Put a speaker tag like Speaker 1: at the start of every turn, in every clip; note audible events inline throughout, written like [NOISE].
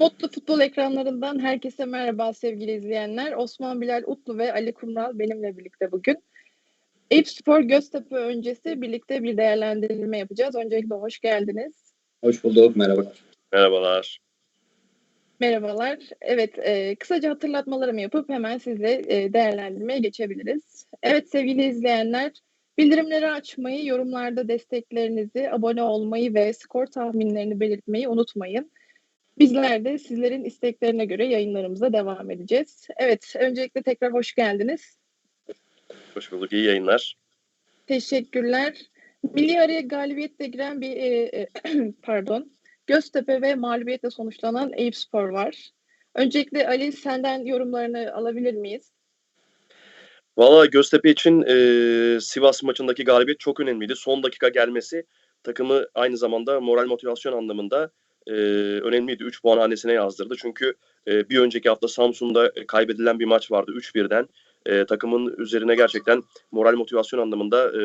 Speaker 1: Mutlu Futbol ekranlarından herkese merhaba sevgili izleyenler. Osman Bilal Utlu ve Ali Kumral benimle birlikte bugün. Eyüp Spor Göztepe öncesi birlikte bir değerlendirme yapacağız. Öncelikle hoş geldiniz.
Speaker 2: Hoş bulduk, merhabalar.
Speaker 3: Merhabalar.
Speaker 1: Merhabalar. Evet, e, kısaca hatırlatmalarımı yapıp hemen sizle e, değerlendirmeye geçebiliriz. Evet sevgili izleyenler, bildirimleri açmayı, yorumlarda desteklerinizi, abone olmayı ve skor tahminlerini belirtmeyi unutmayın. Bizler de sizlerin isteklerine göre yayınlarımıza devam edeceğiz. Evet, öncelikle tekrar hoş geldiniz.
Speaker 3: Hoş bulduk. İyi yayınlar.
Speaker 1: Teşekkürler. Milli araya galibiyetle giren bir e, e, [CLEARS THROAT] pardon Göztepe ve mağlubiyetle sonuçlanan Eyüp Spor var. Öncelikle Ali senden yorumlarını alabilir miyiz?
Speaker 3: Valla Göztepe için e, Sivas maçındaki galibiyet çok önemliydi. Son dakika gelmesi takımı aynı zamanda moral motivasyon anlamında e, önemliydi. 3 puan hanesine yazdırdı. Çünkü e, bir önceki hafta Samsun'da kaybedilen bir maç vardı 3-1'den. E, takımın üzerine gerçekten moral motivasyon anlamında e,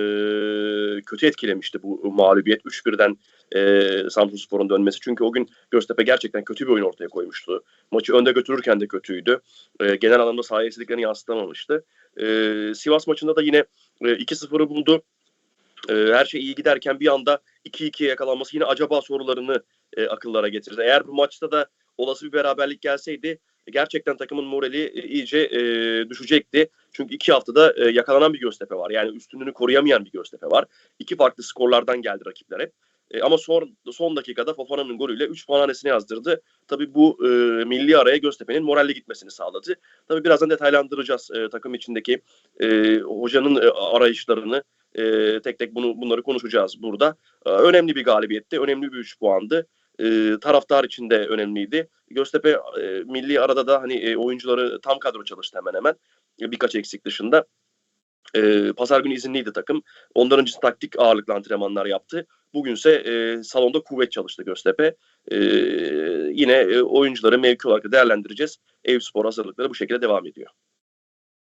Speaker 3: kötü etkilemişti bu mağlubiyet. 3-1'den e, Samsun Spor'un dönmesi. Çünkü o gün Göztepe gerçekten kötü bir oyun ortaya koymuştu. Maçı önde götürürken de kötüydü. E, genel anlamda sahaya yansıtamamıştı. E, Sivas maçında da yine e, 2-0'ı buldu. E, her şey iyi giderken bir anda 2-2'ye yakalanması yine acaba sorularını e, akıllara getirdi. Eğer bu maçta da olası bir beraberlik gelseydi gerçekten takımın morali e, iyice e, düşecekti. Çünkü iki haftada e, yakalanan bir Göztepe var. Yani üstünlüğünü koruyamayan bir Göztepe var. İki farklı skorlardan geldi rakipler hep. E, ama son, son dakikada Fofana'nın golüyle 3 puan hanesine yazdırdı. Tabii bu e, milli araya Göztepe'nin moralli gitmesini sağladı. Tabii birazdan detaylandıracağız e, takım içindeki e, hocanın e, arayışlarını. E, tek tek bunu bunları konuşacağız burada. E, önemli bir galibiyetti, önemli bir 3 puandı. E, taraftar için de önemliydi. Göztepe e, milli arada da hani e, oyuncuları tam kadro çalıştı hemen hemen. E, birkaç eksik dışında. E, Pazar günü izinliydi takım. Ondan öncesi taktik ağırlıklı antrenmanlar yaptı. Bugünse e, salonda kuvvet çalıştı Göztepe. E, yine e, oyuncuları mevki olarak değerlendireceğiz. Eyüp Spor hazırlıkları bu şekilde devam ediyor.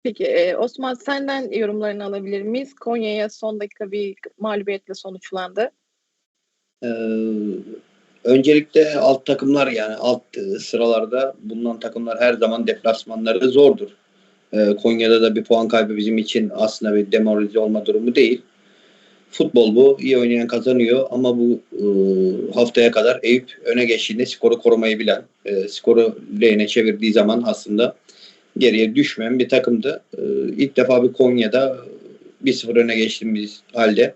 Speaker 1: Peki Osman senden yorumlarını alabilir miyiz? Konya'ya son dakika bir mağlubiyetle sonuçlandı.
Speaker 2: Ee, öncelikle alt takımlar yani alt sıralarda bulunan takımlar her zaman deplasmanları zordur. Ee, Konya'da da bir puan kaybı bizim için aslında bir demoralize olma durumu değil. Futbol bu. iyi oynayan kazanıyor ama bu e, haftaya kadar Eyüp öne geçtiğinde skoru korumayı bilen, e, skoru lehine çevirdiği zaman aslında geriye düşmeyen bir takımdı. E, ilk defa bir Konya'da 1-0 öne geçtiğimiz halde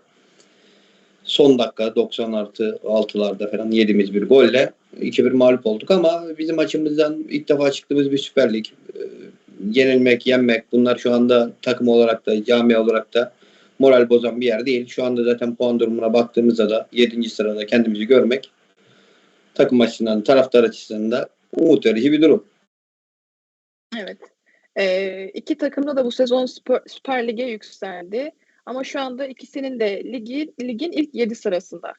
Speaker 2: son dakika 96 6'larda falan yediğimiz bir golle 2-1 mağlup olduk ama bizim açımızdan ilk defa çıktığımız bir Süper Lig. E, yenilmek, yenmek bunlar şu anda takım olarak da cami olarak da moral bozan bir yer değil. Şu anda zaten puan durumuna baktığımızda da 7. sırada kendimizi görmek takım açısından, taraftar açısından da umut verici bir durum.
Speaker 1: Evet. Ee, iki takımda da bu sezon Süper, Süper Lig'e yükseldi. Ama şu anda ikisinin de ligi, ligin ilk 7 sırasında.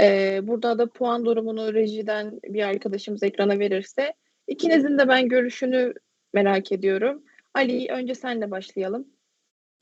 Speaker 1: Ee, burada da puan durumunu rejiden bir arkadaşımız ekrana verirse ikinizin de ben görüşünü merak ediyorum. Ali önce senle başlayalım.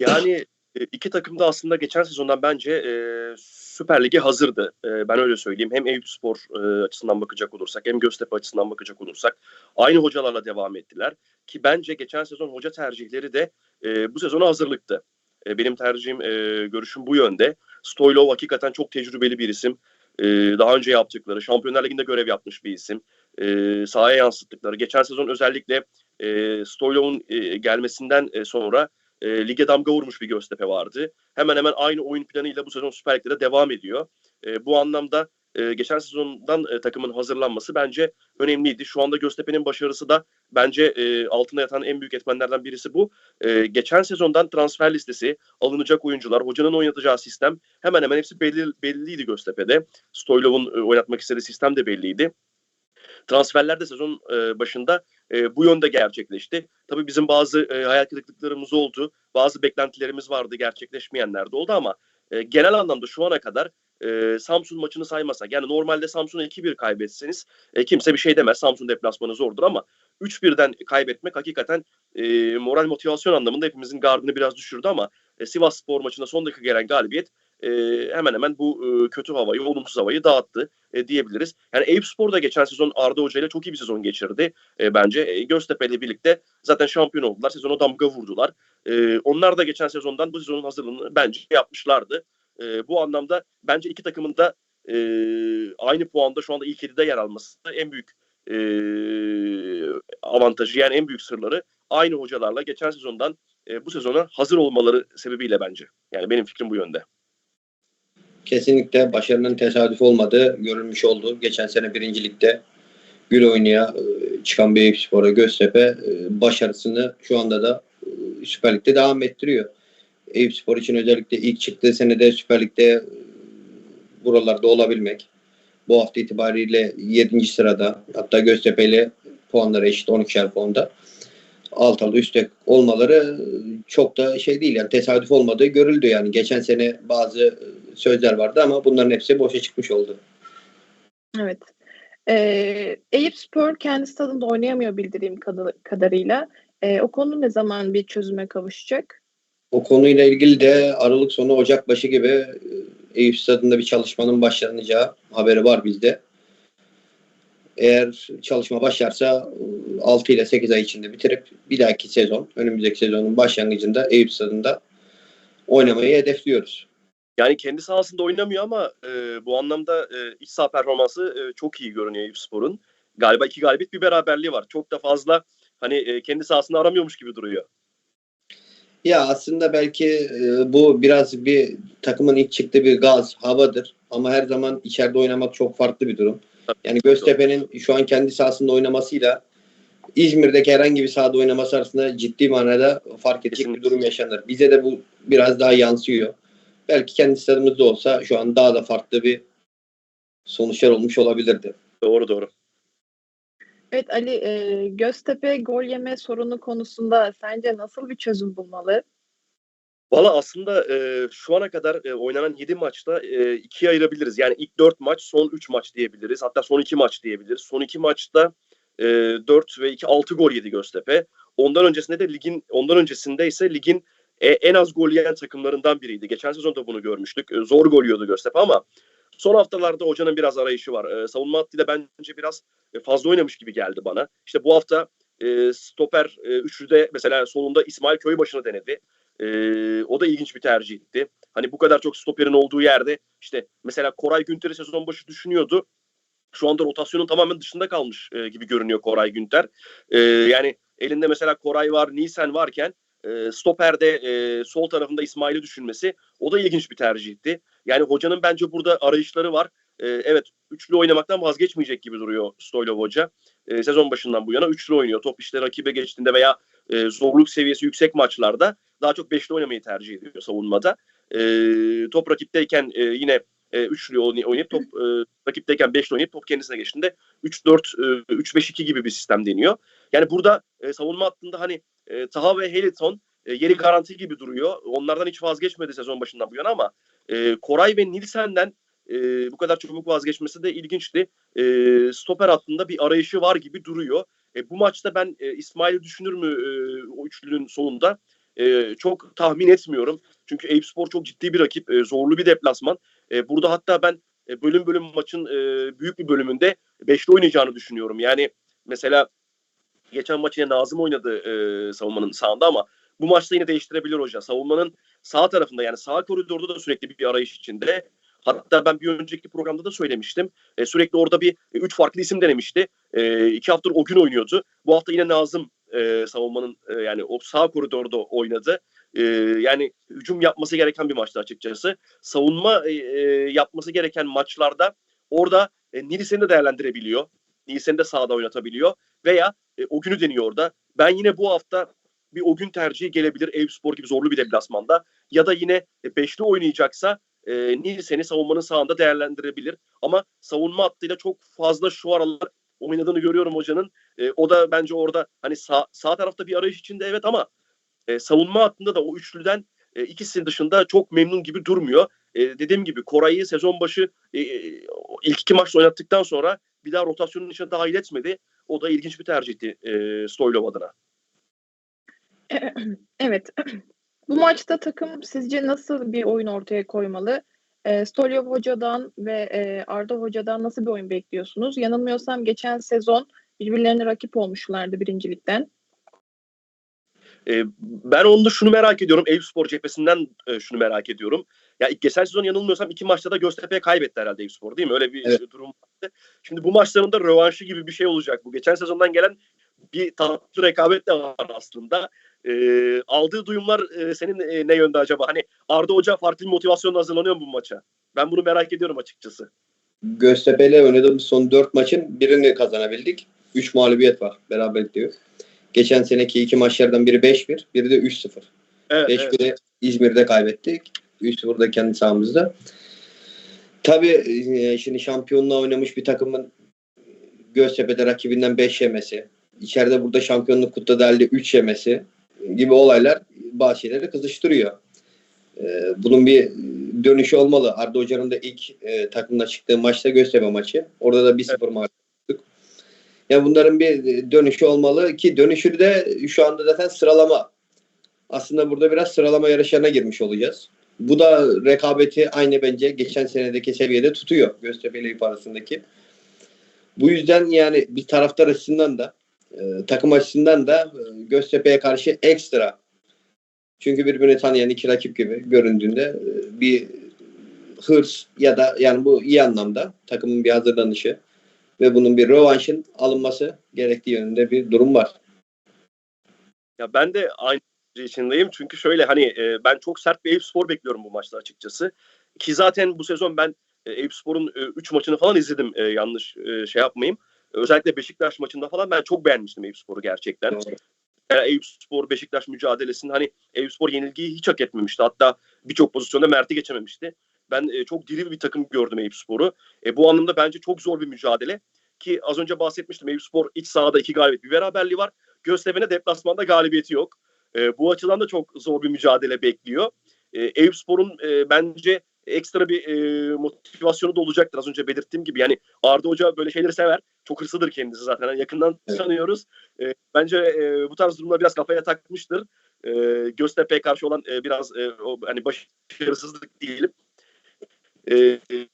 Speaker 3: Yani iki takım da aslında geçen sezondan bence e, Süper Lig'e hazırdı. E, ben öyle söyleyeyim. Hem Eyüp Spor e, açısından bakacak olursak hem Göztepe açısından bakacak olursak aynı hocalarla devam ettiler. Ki bence geçen sezon hoca tercihleri de e, bu sezona hazırlıktı. E, benim tercihim, e, görüşüm bu yönde. Stoylov hakikaten çok tecrübeli bir isim. E, daha önce yaptıkları, Şampiyonlar Ligi'nde görev yapmış bir isim. E, sahaya yansıttıkları. Geçen sezon özellikle e, Stoylov'un e, gelmesinden e, sonra e, lige damga vurmuş bir Göztepe vardı. Hemen hemen aynı oyun planıyla bu sezon Süper Lig'de de devam ediyor. E, bu anlamda e, geçen sezondan e, takımın hazırlanması bence önemliydi. Şu anda Göztepe'nin başarısı da bence e, altına yatan en büyük etmenlerden birisi bu. E, geçen sezondan transfer listesi, alınacak oyuncular, hocanın oynatacağı sistem hemen hemen hepsi belli, belliydi Göztepe'de. Stoylov'un e, oynatmak istediği sistem de belliydi. Transferler de sezon e, başında e, bu yönde gerçekleşti. Tabii bizim bazı e, hayal kırıklıklarımız oldu. Bazı beklentilerimiz vardı gerçekleşmeyenler de oldu ama e, genel anlamda şu ana kadar e, Samsun maçını saymasak yani normalde Samsun'a 2-1 kaybetseniz e, kimse bir şey demez. Samsun deplasmanı zordur ama 3-1'den kaybetmek hakikaten e, moral motivasyon anlamında hepimizin gardını biraz düşürdü ama e, Sivas Spor maçında son dakika gelen galibiyet e, hemen hemen bu e, kötü havayı, olumsuz havayı dağıttı e, diyebiliriz. Yani Eyüp Spor da geçen sezon Arda Hoca ile çok iyi bir sezon geçirdi e, bence. E, Göztepe ile birlikte zaten şampiyon oldular. Sezona damga vurdular. E, onlar da geçen sezondan bu sezonun hazırlığını bence yapmışlardı. E, bu anlamda bence iki takımın da e, aynı puanda şu anda ilk 7'de yer alması en büyük e, avantajı yani en büyük sırları aynı hocalarla geçen sezondan e, bu sezona hazır olmaları sebebiyle bence. Yani benim fikrim bu yönde.
Speaker 2: Kesinlikle başarının tesadüf olmadığı görülmüş oldu. Geçen sene birincilikte gül oynaya e, çıkan bir Eyüpspor'a Göztepe e, başarısını şu anda da e, Süper Lig'de devam ettiriyor. Eyüpspor için özellikle ilk çıktığı senede Süper Lig'de buralarda olabilmek. Bu hafta itibariyle 7. sırada hatta Göztepe ile puanları eşit 12'er puanda. Alt alta üstte olmaları çok da şey değil yani tesadüf olmadığı görüldü yani. Geçen sene bazı sözler vardı ama bunların hepsi boşa çıkmış oldu.
Speaker 1: Evet. Ee, Eyüp Spor kendi stadında oynayamıyor bildiğim kadarıyla. Ee, o konu ne zaman bir çözüme kavuşacak?
Speaker 2: O konuyla ilgili de Aralık sonu Ocak başı gibi e, Eyüp Stadı'nda bir çalışmanın başlanacağı haberi var bizde. Eğer çalışma başlarsa e, 6 ile 8 ay içinde bitirip bir dahaki sezon, önümüzdeki sezonun başlangıcında Eyüp Stadı'nda oynamayı hedefliyoruz.
Speaker 3: Yani kendi sahasında oynamıyor ama e, bu anlamda e, iç saha performansı e, çok iyi görünüyor Eyüp Spor'un. Galiba iki galibiyet bir beraberliği var. Çok da fazla hani e, kendi sahasını aramıyormuş gibi duruyor.
Speaker 2: Ya aslında belki e, bu biraz bir takımın ilk çıktığı bir gaz, havadır. Ama her zaman içeride oynamak çok farklı bir durum. Yani Göztepe'nin şu an kendi sahasında oynamasıyla İzmir'deki herhangi bir sahada oynaması arasında ciddi manada fark edecek
Speaker 3: Kesinlikle.
Speaker 2: bir durum yaşanır. Bize de bu biraz daha yansıyor. Belki kendi stadımızda olsa şu an daha da farklı bir sonuçlar olmuş olabilirdi.
Speaker 3: Doğru doğru.
Speaker 1: Evet Ali, e, Göztepe gol yeme sorunu konusunda sence nasıl bir çözüm bulmalı?
Speaker 3: Valla aslında e, şu ana kadar e, oynanan 7 maçta e, ikiye ayırabiliriz. Yani ilk 4 maç, son 3 maç diyebiliriz. Hatta son 2 maç diyebiliriz. Son 2 maçta e, 4 ve 2 6 gol yedi Göztepe. Ondan öncesinde de ligin ondan öncesinde ise ligin e, en az gol yiyen takımlarından biriydi. Geçen sezon da bunu görmüştük. E, zor gol yiyordu Göztepe ama son haftalarda hocanın biraz arayışı var. E, savunma hattıyla bence biraz e, fazla oynamış gibi geldi bana. İşte bu hafta e, stoper e, üçlüde mesela solunda İsmail Köybaşı'nı denedi. Ee, o da ilginç bir tercihti. Hani bu kadar çok stoperin olduğu yerde işte mesela Koray Günter'i sezon başı düşünüyordu. Şu anda rotasyonun tamamen dışında kalmış e, gibi görünüyor Koray Günter. E, yani elinde mesela Koray var, Nisan varken e, stoperde e, sol tarafında İsmail'i düşünmesi o da ilginç bir tercihti. Yani hocanın bence burada arayışları var. E, evet üçlü oynamaktan vazgeçmeyecek gibi duruyor Stoylov Hoca. E, sezon başından bu yana üçlü oynuyor. Top işte rakibe geçtiğinde veya e, zorluk seviyesi yüksek maçlarda daha çok beşli oynamayı tercih ediyor savunmada. E, top rakipteyken e, yine e, üçlü oynay- oynayıp top e, rakipteyken beşli oynayıp top kendisine geçtiğinde 3-4 e, 3-5-2 gibi bir sistem deniyor. Yani burada e, savunma hattında hani e, Taha ve Heliton e, yeri garanti gibi duruyor. Onlardan hiç vazgeçmedi sezon başından bu yana ama e, Koray ve Nilsen'den e, bu kadar çabuk vazgeçmesi de ilginçti. E, stoper hattında bir arayışı var gibi duruyor. E, bu maçta ben e, İsmail'i düşünür mü e, o üçlünün sonunda? E, çok tahmin etmiyorum. Çünkü Eyüpspor çok ciddi bir rakip. e, zorlu bir deplasman. E, burada hatta ben e, bölüm bölüm maçın e, büyük bir bölümünde beşli oynayacağını düşünüyorum. Yani mesela geçen maç yine Nazım oynadı e, savunmanın sağında ama bu maçta yine değiştirebilir hoca. Savunmanın sağ tarafında yani sağ koridorda da sürekli bir arayış içinde. Hatta ben bir önceki programda da söylemiştim. E, sürekli orada bir e, üç farklı isim denemişti. E, iki haftadır o gün oynuyordu. Bu hafta yine Nazım e, savunmanın e, yani o sağ koridorda oynadı. E, yani hücum yapması gereken bir maçtı açıkçası. Savunma e, e, yapması gereken maçlarda orada e, Nilsen'i de değerlendirebiliyor. Nilsen'i de sağda oynatabiliyor. Veya e, o günü deniyor orada. Ben yine bu hafta bir o gün tercihi gelebilir Eyüpspor gibi zorlu bir deplasmanda. Ya da yine e, beşli oynayacaksa e, Nilsen'i savunmanın sağında değerlendirebilir. Ama savunma hattıyla çok fazla şu aralar oynadığını görüyorum hocanın. E, o da bence orada hani sağ, sağ tarafta bir arayış içinde evet ama e, savunma hattında da o üçlüden e, ikisi dışında çok memnun gibi durmuyor. E, dediğim gibi Koray'ı sezon başı e, e, ilk iki maç oynattıktan sonra bir daha rotasyonun içine dahil etmedi. O da ilginç bir tercihti e, Stoylov adına. [CLEARS THROAT]
Speaker 1: Evet. [CLEARS THROAT] Bu maçta takım sizce nasıl bir oyun ortaya koymalı? E, Stolyov Hoca'dan ve e, Arda Hoca'dan nasıl bir oyun bekliyorsunuz? Yanılmıyorsam geçen sezon birbirlerine rakip olmuşlardı birincilikten.
Speaker 3: E, ben onda şunu merak ediyorum. Eyüpspor cephesinden e, şunu merak ediyorum. Ya ilk geçen sezon yanılmıyorsam iki maçta da Göztepe'ye kaybetti herhalde Eyüpspor değil mi? Öyle bir
Speaker 2: Evet.
Speaker 3: durum vardı. Şimdi bu maçların da rövanşı gibi bir şey olacak. Bu geçen sezondan gelen bir tatlı rekabet de var aslında. E, aldığı duyumlar e, senin e, ne yönde acaba? Hani Arda Hoca farklı bir motivasyonla hazırlanıyor mu bu maça? Ben bunu merak ediyorum açıkçası.
Speaker 2: Göztepe ile oynadığımız son 4 maçın birini kazanabildik. 3 mağlubiyet var. Beraberlik diyor. Geçen seneki iki maçlardan biri 5-1, biri de 3-0.
Speaker 3: Evet, evet.
Speaker 2: 5-1'i İzmir'de kaybettik. 3-0 da kendi sahamızda. Tabii e, şimdi şampiyonluğa oynamış bir takımın Göztepe'de rakibinden 5 yemesi, içeride burada şampiyonluk kutladığı halde 3 yemesi gibi olaylar bazı şeyleri kızıştırıyor. E, Bunun bir dönüşü olmalı. Arda Hoca'nın da ilk e, çıktığı maçta Göztepe maçı. Orada da 1-0 mağlup olduk. Yani bunların bir dönüşü olmalı ki dönüşü de şu anda zaten sıralama. Aslında burada biraz sıralama yarışlarına girmiş olacağız. Bu da rekabeti aynı bence geçen senedeki seviyede tutuyor Göztepe ile arasındaki. Bu yüzden yani bir taraftar açısından da e, takım açısından da e, Göztepe'ye karşı ekstra çünkü birbirini tanıyan iki rakip gibi göründüğünde e, bir hırs ya da yani bu iyi anlamda takımın bir hazırlanışı ve bunun bir rövanşın alınması gerektiği yönünde bir durum var.
Speaker 3: Ya ben de aynı içindeyim. Çünkü şöyle hani e, ben çok sert bir Eyüpspor bekliyorum bu maçta açıkçası. Ki zaten bu sezon ben e, Eyüpspor'un 3 maçını falan izledim e, yanlış e, şey yapmayayım. Özellikle Beşiktaş maçında falan ben çok beğenmiştim Eyüpspor'u gerçekten.
Speaker 2: Doğru.
Speaker 3: Yani Eyüpspor Beşiktaş mücadelesinin hani Eyüpspor yenilgiyi hiç hak etmemişti. Hatta birçok pozisyonda Mert'i geçememişti. Ben e, çok diri bir takım gördüm Eyüpspor'u. E, bu anlamda bence çok zor bir mücadele. Ki az önce bahsetmiştim Eyüpspor iç sahada iki galibiyet bir beraberliği var. Göztepe'ne deplasmanda galibiyeti yok. E, bu açıdan da çok zor bir mücadele bekliyor. E, Eyüpspor'un e, bence ekstra bir e, motivasyonu da olacaktır. Az önce belirttiğim gibi yani Arda Hoca böyle şeyleri sever. Çok hırslıdır kendisi zaten. Yani yakından
Speaker 2: Evet.
Speaker 3: tanıyoruz. E, bence e, bu tarz durumda biraz kafaya takmıştır. E, Göztepe'ye karşı olan e, biraz e, o, hani başarısızlık diyelim. E, e,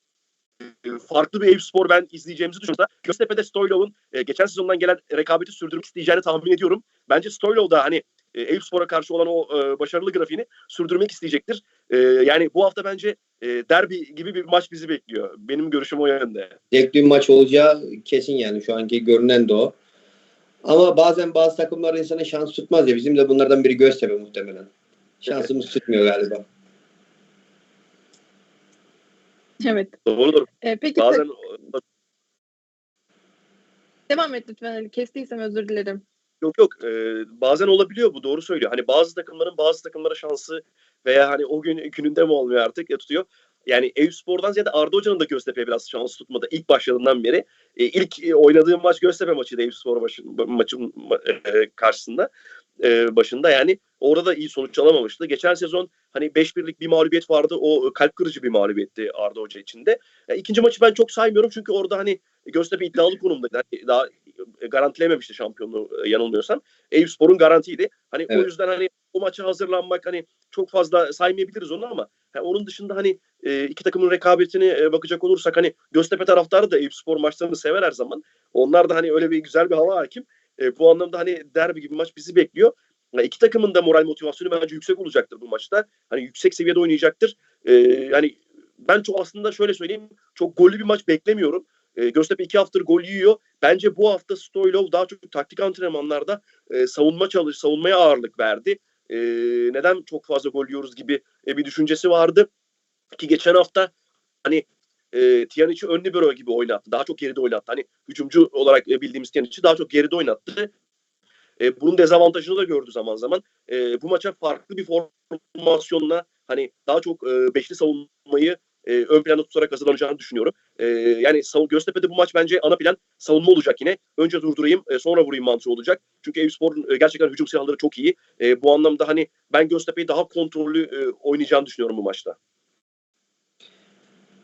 Speaker 3: farklı bir Eyüpspor ben izleyeceğimizi düşünüyorum. Göztepe'de Stoylov'un e, geçen sezondan gelen rekabeti sürdürmek isteyeceğini tahmin ediyorum. Bence Stoylov da hani e, Eyüpspor'a karşı olan o e, başarılı grafiğini sürdürmek isteyecektir. E, yani bu hafta bence e, derbi gibi bir maç bizi bekliyor. Benim görüşüm o yönde.
Speaker 2: Bir maç olacağı kesin yani şu anki görünen de o. Ama bazen bazı takımlar insana şans tutmaz ya. Bizim de bunlardan biri Göztepe muhtemelen. Şansımız tutmuyor galiba.
Speaker 1: Evet.
Speaker 3: Doğrudur.
Speaker 1: E, peki
Speaker 3: Bazen
Speaker 1: devam et lütfen Ali. Kestiysem özür dilerim.
Speaker 3: Yok yok. Ee, bazen olabiliyor bu doğru söylüyor. Hani bazı takımların bazı takımlara şansı veya hani o gün gününde mi olmuyor artık ya tutuyor. Yani Eyüpspor'dan ziyade Arda Hoca'nın da Göztepe'ye biraz şans tutmadı ilk başladığından beri. E, ilk e, oynadığı maç Göztepe maçıydı Eyüpspor maçı, maçın ma- e, karşısında e, başında yani orada da iyi sonuç alamamıştı. Geçen sezon hani 5-1'lik bir mağlubiyet vardı. O e, kalp kırıcı bir mağlubiyetti Arda Hoca içinde. Ya, ikinci maçı ben çok saymıyorum çünkü orada hani Göztepe iddialı konumdaydı. Hani daha e, garantilememişti şampiyonluğu e, yanılmıyorsam. Eyüpspor'un garantiydi. Hani o
Speaker 2: Evet.
Speaker 3: yüzden hani o maça hazırlanmak hani çok fazla saymayabiliriz onu ama ha, onun dışında hani e, iki takımın rekabetini e, bakacak olursak hani Göztepe taraftarı da Eyüpspor maçlarını sever her zaman. Onlar da hani öyle bir güzel bir hava hakim. E, bu anlamda hani derbi gibi bir maç bizi bekliyor. Ya, iki takımın da moral motivasyonu bence yüksek olacaktır bu maçta. Hani yüksek seviyede oynayacaktır. E, yani ben çok aslında şöyle söyleyeyim çok gollü bir maç beklemiyorum. E, Göztepe iki haftadır gol yiyor. Bence bu hafta Stoylov daha çok taktik antrenmanlarda e, savunma çalış, savunmaya ağırlık verdi. E, neden çok fazla gol yiyoruz gibi e, bir düşüncesi vardı. Ki geçen hafta hani e, Tiyanic'i ön libero gibi oynattı. Daha çok geride oynattı. Hani hücumcu olarak e, bildiğimiz Tiyanic'i daha çok geride oynattı. E, bunun dezavantajını da gördü zaman zaman. E, bu maça farklı bir formasyonla hani daha çok e, beşli savunmayı e, ön planda tutarak hazırlanacağını düşünüyorum. E, yani Göztepe'de bu maç bence ana plan savunma olacak yine. Önce durdurayım e, sonra vurayım mantığı olacak. Çünkü Eyüpspor'un e, gerçekten hücum silahları çok iyi. E, bu anlamda hani ben Göztepe'yi daha kontrollü e, oynayacağını düşünüyorum bu maçta.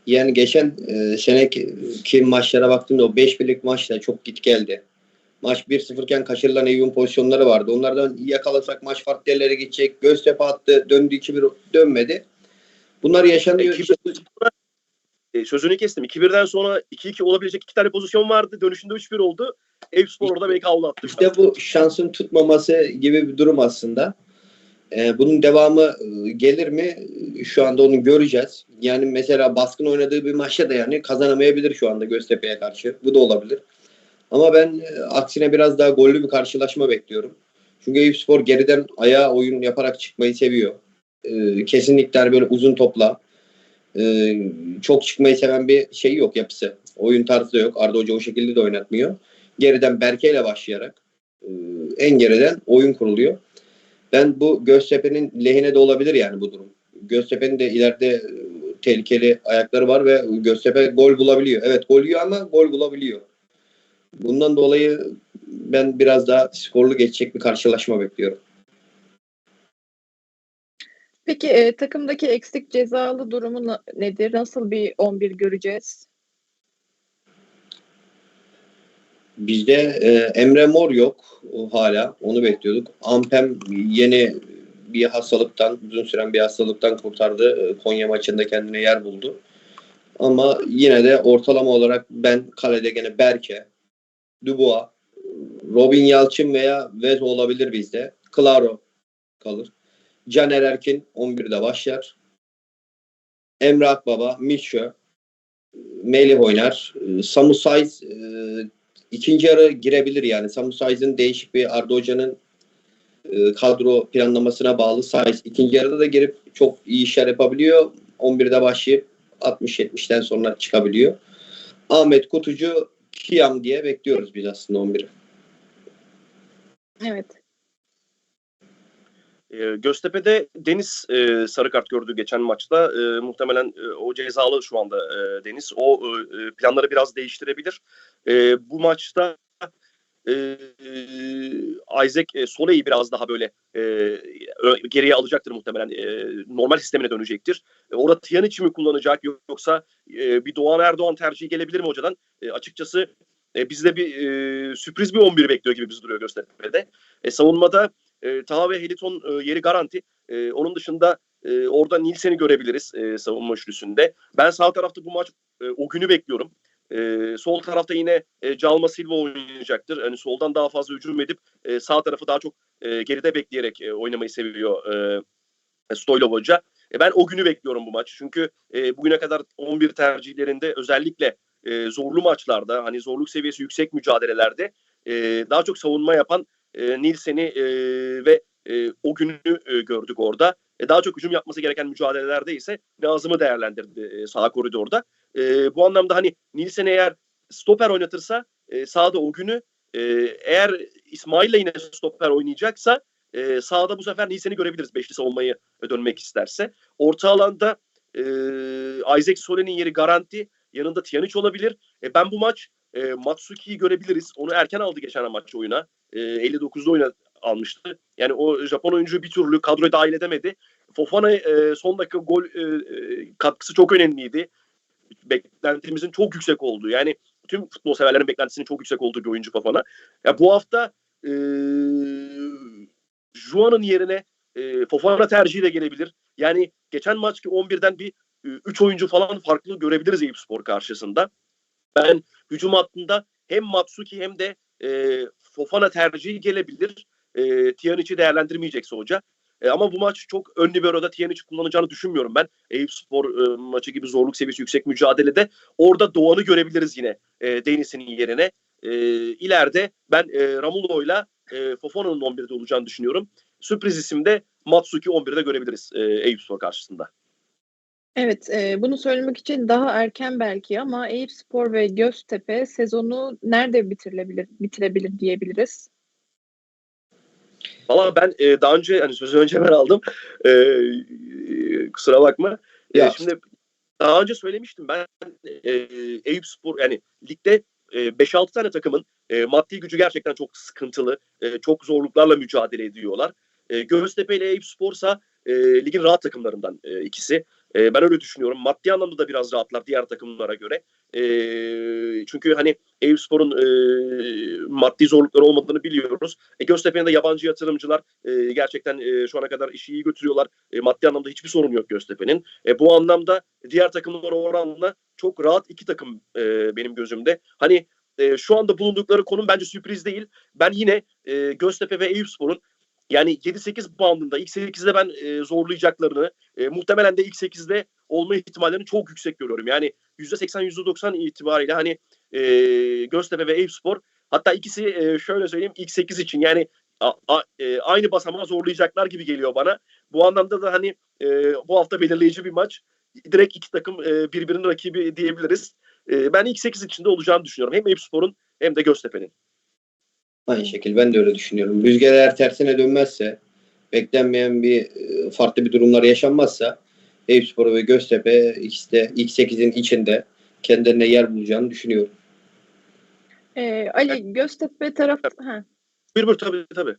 Speaker 2: Yani geçen e, seneki maçlara baktığımda o 5 birlik maçta çok git geldi. Maç 1-0 iken kaçırılan Eyüp'ün pozisyonları vardı. Onlardan yakalasak maç farklı yerlere gidecek. Göztepe attı. Döndü 2-1 dönmedi. Bunlar yaşanıyor.
Speaker 3: E, sözünü kestim. 2-1'den sonra 2-2 olabilecek iki tane pozisyon vardı. Dönüşünde 3-1 oldu. Eyüpspor orada belki havlu attı.
Speaker 2: İşte bu şansın tutmaması gibi bir durum aslında. Ee, bunun devamı e, gelir mi? Şu anda onu göreceğiz. Yani mesela baskın oynadığı bir maçta da yani kazanamayabilir şu anda Göztepe'ye karşı. Bu da olabilir. Ama ben e, aksine biraz daha gollü bir karşılaşma bekliyorum. Çünkü Eyüpspor geriden ayağa oyun yaparak çıkmayı seviyor. Ee, kesinlikle böyle uzun topla e, çok çıkmayı seven bir şey yok yapısı. Oyun tarzı da yok. Arda Hoca o şekilde de oynatmıyor. Geriden Berke ile başlayarak e, en geriden oyun kuruluyor. Ben bu Göztepe'nin lehine de olabilir yani bu durum. Göztepe'nin de ileride e, tehlikeli ayakları var ve Göztepe gol bulabiliyor. Evet gol yiyor ama gol bulabiliyor. Bundan dolayı ben biraz daha skorlu geçecek bir karşılaşma bekliyorum.
Speaker 1: Peki e, takımdaki eksik cezalı durumu nedir? Nasıl bir 11 göreceğiz?
Speaker 2: Bizde e, Emre Mor yok hala. Onu bekliyorduk. Ampem yeni bir hastalıktan, uzun süren bir hastalıktan kurtardı. E, Konya maçında kendine yer buldu. Ama yine de ortalama olarak ben kalede gene Berke, Dubois, Robin Yalçın veya Vez olabilir bizde. Claro kalır. Caner Erkin 11'de başlar. Emre Akbaba, Mitchell, Melih oynar. E, Samu Saiz e, ikinci yarı girebilir yani. Samu Saiz'in değişik bir Arda Hoca'nın e, kadro planlamasına bağlı Saiz ikinci yarıda da girip çok iyi işler yapabiliyor. 11'de başlayıp 60-70'ten sonra çıkabiliyor. Ahmet Kutucu Kiyam diye bekliyoruz biz aslında 11'i.
Speaker 1: Evet.
Speaker 3: E, Göztepe'de Deniz e, sarı kart gördü geçen maçta. E, muhtemelen e, o cezalı şu anda e, Deniz. O e, planları biraz değiştirebilir. E, bu maçta e, e, Isaac e, Soleil'i biraz daha böyle e, geriye alacaktır muhtemelen. E, normal sistemine dönecektir. E, orada Tiyaniç'i mi kullanacak yoksa e, bir Doğan Erdoğan tercihi gelebilir mi hocadan? E, açıkçası e, bizde bir e, sürpriz bir 11 bekliyor gibi biz duruyor Göztepe'de. E, savunmada e, Taha ve Heliton e, yeri garanti. E, onun dışında e, orada Nilsen'i görebiliriz e, savunma üçlüsünde. Ben sağ tarafta bu maç e, o günü bekliyorum. E, sol tarafta yine e, Calma Silva oynayacaktır. Hani soldan daha fazla hücum edip e, sağ tarafı daha çok e, geride bekleyerek e, oynamayı seviyor e, Stoylov Hoca. E, ben o günü bekliyorum bu maç. Çünkü e, bugüne kadar 11 tercihlerinde özellikle e, zorlu maçlarda hani zorluk seviyesi yüksek mücadelelerde e, daha çok savunma yapan e, Nilsen'i e, ve e, o günü e, gördük orada. E, daha çok hücum yapması gereken mücadelelerde ise Nazım'ı değerlendirdi e, sağ koridorda. E, bu anlamda hani Nilsen eğer stoper oynatırsa e, sağda o günü e, eğer İsmail'le yine stoper oynayacaksa e, sağda bu sefer Nilsen'i görebiliriz beşli savunmayı dönmek isterse. Orta alanda e, Isaac Solen'in yeri garanti. Yanında Tiyaniç olabilir. E, ben bu maç e, Matsuki'yi görebiliriz. Onu erken aldı geçen maç oyuna. E, 59'da oyuna almıştı. Yani o Japon oyuncu bir türlü kadroya dahil edemedi. Fofana e, son dakika gol e, e, katkısı çok önemliydi. Beklentimizin çok yüksek olduğu. Yani tüm futbol severlerin beklentisinin çok yüksek olduğu bir oyuncu Fofana. Ya bu hafta e, Juan'ın yerine e, Fofana tercihi de gelebilir. Yani geçen maçki 11'den bir 3 oyuncu falan farklı görebiliriz Eyüp Spor karşısında. Ben hücum hattında hem Matsuki hem de e, Fofana tercihi gelebilir. E, Tiyanic'i değerlendirmeyecekse hoca. E, ama bu maç çok ön libero'da Tiyanic'i kullanacağını düşünmüyorum ben. Eyüp Spor e, maçı gibi zorluk seviyesi yüksek mücadelede. Orada Doğan'ı görebiliriz yine e, Deniz'in yerine. E, ileride ben e, Ramulo'yla e, Fofana'nın 11'de olacağını düşünüyorum. Sürpriz isimde Matsuki 11'de görebiliriz e, Eyüp Spor karşısında.
Speaker 1: Evet, e, bunu söylemek için daha erken belki ama Eyüpspor ve Göztepe sezonu nerede bitirilebilir, bitirebilir diyebiliriz.
Speaker 3: Valla ben e, daha önce hani sözü önce ben aldım. E, e, kusura bakma. E,
Speaker 2: Ya.
Speaker 3: şimdi daha önce söylemiştim ben e, Eyüp Spor yani ligde e, 5-6 tane takımın e, maddi gücü gerçekten çok sıkıntılı. E, çok zorluklarla mücadele ediyorlar. E, Göztepe ile Eyüp Spor'sa e, ligin rahat takımlarından e, ikisi. E, ben öyle düşünüyorum. Maddi anlamda da biraz rahatlar diğer takımlara göre. E, çünkü hani Eyüp Spor'un e, maddi zorlukları olmadığını biliyoruz. E, Göztepe'nin de yabancı yatırımcılar e, gerçekten e, şu ana kadar işi iyi götürüyorlar. E, maddi anlamda hiçbir sorun yok Göztepe'nin. E, bu anlamda diğer takımlara oranla çok rahat iki takım e, benim gözümde. Hani e, şu anda bulundukları konum bence sürpriz değil. Ben yine e, Göztepe ve Eyüpspor'un yani 7-8 bandında ilk 8'de ben e, zorlayacaklarını e, muhtemelen de ilk 8'de olma ihtimallerini çok yüksek görüyorum. Yani %80 %90 itibariyle hani e, Göztepe ve Eyüpspor hatta ikisi e, şöyle söyleyeyim ilk 8 için yani a, a, e, aynı basamağı zorlayacaklar gibi geliyor bana. Bu anlamda da hani e, bu hafta belirleyici bir maç. Direkt iki takım e, birbirinin rakibi diyebiliriz. E, ben ilk 8 içinde olacağını düşünüyorum. Hem Eyüpspor'un hem de Göztepe'nin.
Speaker 2: Aynı şekilde ben de öyle düşünüyorum. Rüzgar eğer tersine dönmezse, beklenmeyen bir e, farklı bir durumlar yaşanmazsa Eyüpspor ve Göztepe ikisi de ilk 8'in içinde kendilerine yer bulacağını düşünüyorum.
Speaker 1: Ee, Ali Göztepe taraf... Ha.
Speaker 3: Bir bir tabii tabii.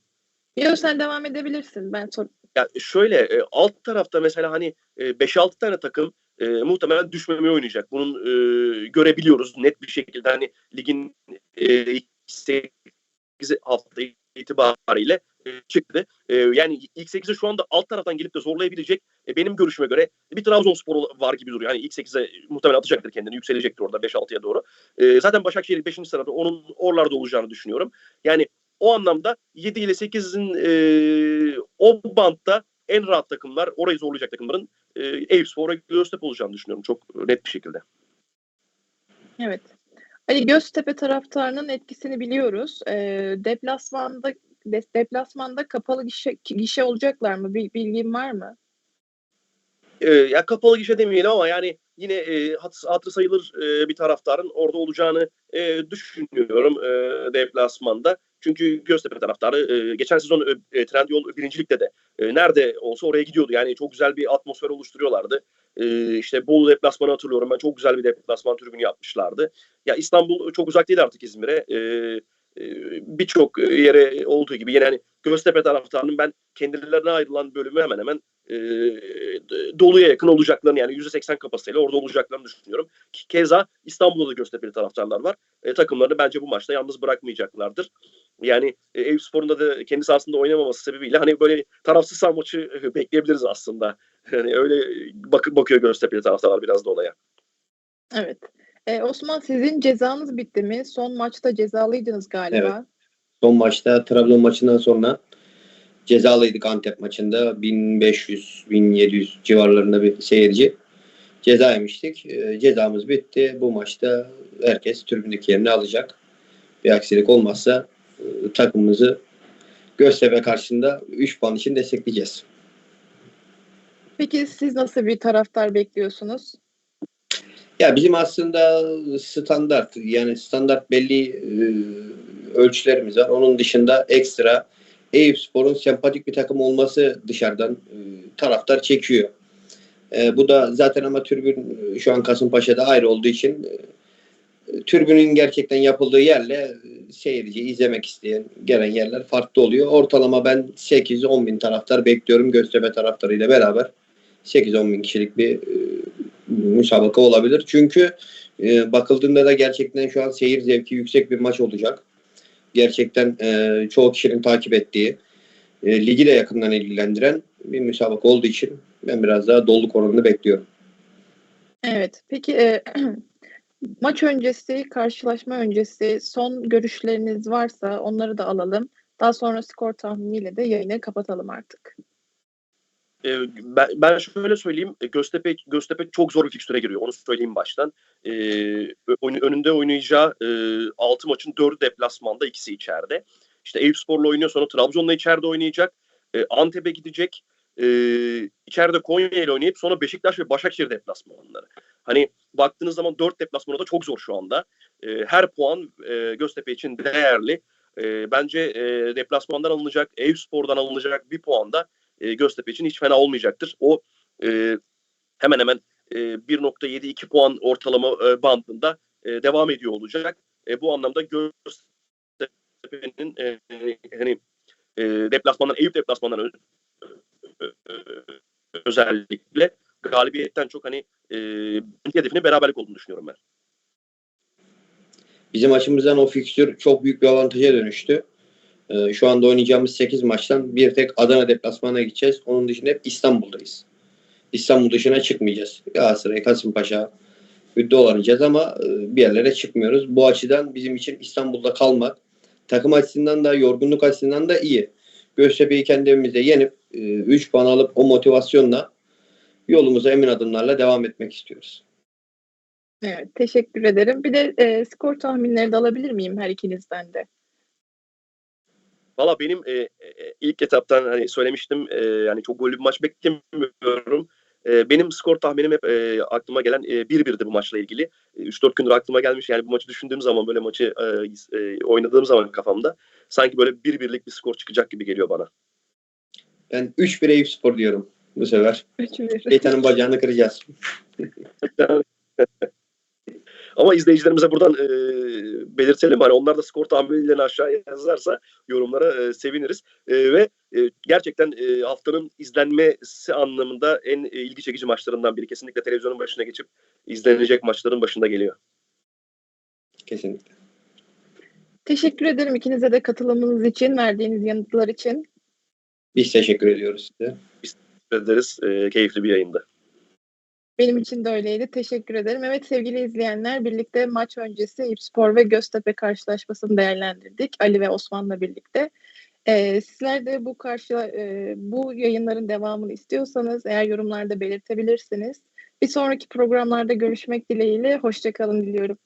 Speaker 1: Yok sen devam edebilirsin. Ben sor.
Speaker 3: Ya şöyle e, alt tarafta mesela hani e, 5-6 tane takım e, muhtemelen düşmemeye oynayacak. Bunun e, görebiliyoruz net bir şekilde hani ligin e, 8 hafta itibariyle e, çıktı. E, yani ilk 8'e şu anda alt taraftan gelip de zorlayabilecek e, benim görüşüme göre bir Trabzonspor var gibi duruyor. Yani ilk 8'e muhtemelen atacaktır kendini. Yükselecektir orada 5-6'ya doğru. Zaten Başakşehir 5. sırada onun oralarda olacağını düşünüyorum. Yani o anlamda 7 ile 8'in e, o bantta en rahat takımlar, orayı zorlayacak takımların e, Eyüpspor ve Göztepe olacağını düşünüyorum çok net bir şekilde.
Speaker 1: Evet. Ali Göztepe taraftarının etkisini biliyoruz. Ee, deplasmanda de, deplasmanda kapalı gişe, gişe olacaklar mı? Bil, bilgin var mı?
Speaker 3: E, ya kapalı gişe demeyelim ama yani yine e, hat, hatırı sayılır e, bir taraftarın orada olacağını e, düşünüyorum e, deplasmanda. Çünkü Göztepe taraftarı e, geçen sezon e, Trendyol birincilikte de e, nerede olsa oraya gidiyordu. Yani çok güzel bir atmosfer oluşturuyorlardı. E, işte Bolu deplasmanı hatırlıyorum ben. Çok güzel bir deplasman tribünü yapmışlardı. Ya İstanbul çok uzak değil artık İzmir'e. E, e, Birçok yere olduğu gibi yine hani Göztepe taraftarının ben kendilerine ayrılan bölümü hemen hemen e, doluya yakın olacaklarını yani %80 kapasiteyle orada olacaklarını düşünüyorum. Keza İstanbul'da da Göztepe'li taraftarlar var. E, takımlarını bence bu maçta yalnız bırakmayacaklardır. Yani e, Eyüpspor'un da, da kendi sahasında oynamaması sebebiyle hani böyle tarafsız sağ maçı e, bekleyebiliriz aslında. Yani öyle bak bakıyor Göztepe'li taraftarlar biraz da olaya.
Speaker 1: Evet. Ee, Osman sizin cezanız bitti mi? Son maçta cezalıydınız galiba.
Speaker 2: Evet. Son maçta Trabzon maçından sonra cezalıydık Antep maçında. 1500-1700 civarlarında bir seyirci ceza yemiştik. E, cezamız bitti. Bu maçta herkes tribündeki yerini alacak. Bir aksilik olmazsa e, takımımızı Göztepe karşısında 3 puan için destekleyeceğiz.
Speaker 1: Peki siz nasıl bir taraftar bekliyorsunuz?
Speaker 2: Ya bizim aslında standart yani standart belli e, ölçülerimiz var. Onun dışında ekstra Eyüpspor'un sempatik bir takım olması dışarıdan e, taraftar çekiyor. E, bu da zaten ama tribün e, şu an Kasımpaşa'da ayrı olduğu için e, tribünün gerçekten yapıldığı yerle e, seyirci izlemek isteyen gelen yerler farklı oluyor. Ortalama ben 8-10 bin taraftar bekliyorum Göztepe taraftarıyla beraber. 8-10 bin kişilik bir e, müsabaka olabilir. Çünkü e, bakıldığında da gerçekten şu an seyir zevki yüksek bir maç olacak. Gerçekten e, çoğu kişinin takip ettiği, e, ligi de yakından ilgilendiren bir müsabaka olduğu için ben biraz daha doluluk oranını bekliyorum.
Speaker 1: Evet. Peki e, [CLEARS THROAT] maç öncesi, karşılaşma öncesi son görüşleriniz varsa onları da alalım. Daha sonra skor tahminiyle de yayını kapatalım artık.
Speaker 3: E, ben, ben şöyle söyleyeyim. e, Göztepe Göztepe çok zor bir fikstüre giriyor. Onu söyleyeyim baştan. E, ön- önünde oynayacağı e, 6 maçın 4'ü deplasmanda, ikisi içeride. İşte Eyüpspor'la oynuyor sonra Trabzon'la içeride oynayacak. E, Antep'e gidecek. E, içeride Konya ile oynayıp sonra Beşiktaş ve Başakşehir deplasmanları. Hani baktığınız zaman 4 deplasmanı da çok zor şu anda. E, her puan e, Göztepe için değerli. E, bence e, deplasmandan alınacak, Eyüpspor'dan alınacak bir puan da e, Göztepe için hiç fena olmayacaktır. O e, hemen hemen e, 1.7-2 puan ortalama e, bandında e, devam ediyor olacak. E, bu anlamda Göztepe'nin e, hani e, deplasmandan Eyüp deplasmandan özellikle galibiyetten çok hani e, hedefine beraberlik olduğunu düşünüyorum ben.
Speaker 2: Bizim açımızdan o fikstür çok büyük bir avantaja dönüştü. Ee, şu anda oynayacağımız 8 maçtan bir tek Adana deplasmana gideceğiz. Onun dışında hep İstanbul'dayız. İstanbul dışına çıkmayacağız. Galatasaray, Kasımpaşa, Hüdde oynayacağız ama e, bir yerlere çıkmıyoruz. Bu açıdan bizim için İstanbul'da kalmak takım açısından da yorgunluk açısından da iyi. Göztepe'yi kendi evimizde yenip 3 puan alıp o motivasyonla yolumuza emin adımlarla devam etmek istiyoruz.
Speaker 1: Evet, teşekkür ederim. Bir de e, skor tahminleri de alabilir miyim her ikinizden de?
Speaker 3: Valla benim e, e, ilk etaptan hani söylemiştim e, yani çok gollü bir maç beklemiyorum. E, benim skor tahminim hep e, aklıma gelen e, 1-1'di bu maçla ilgili. E, 3-4 gündür aklıma gelmiş. Yani bu maçı düşündüğüm zaman böyle maçı e, e, oynadığım zaman kafamda sanki böyle 1-1'lik bir skor çıkacak gibi geliyor bana.
Speaker 2: Ben 3-1 Eyüp Spor diyorum bu sefer.
Speaker 1: 3-1.
Speaker 2: Şeytanın bacağını kıracağız. [LAUGHS]
Speaker 3: Ama izleyicilerimize buradan e, belirtelim hani onlar da skor tahminlerini aşağıya yazarsa yorumlara e, seviniriz. E, ve e, gerçekten e, haftanın izlenmesi anlamında en e, ilgi çekici maçlarından biri. Kesinlikle televizyonun başına geçip izlenecek maçların başında geliyor.
Speaker 2: Kesinlikle.
Speaker 1: Teşekkür ederim ikinize de katılımınız için, verdiğiniz yanıtlar için.
Speaker 2: Biz teşekkür ediyoruz size.
Speaker 3: Teşekkür ederiz. E, keyifli bir yayında.
Speaker 1: Benim için de öyleydi. Teşekkür ederim. Evet sevgili izleyenler birlikte maç öncesi İpspor ve Göztepe karşılaşmasını değerlendirdik. Ali ve Osman'la birlikte. Ee, sizler de bu karşı e, bu yayınların devamını istiyorsanız eğer yorumlarda belirtebilirsiniz. Bir sonraki programlarda görüşmek dileğiyle. Hoşçakalın diliyorum.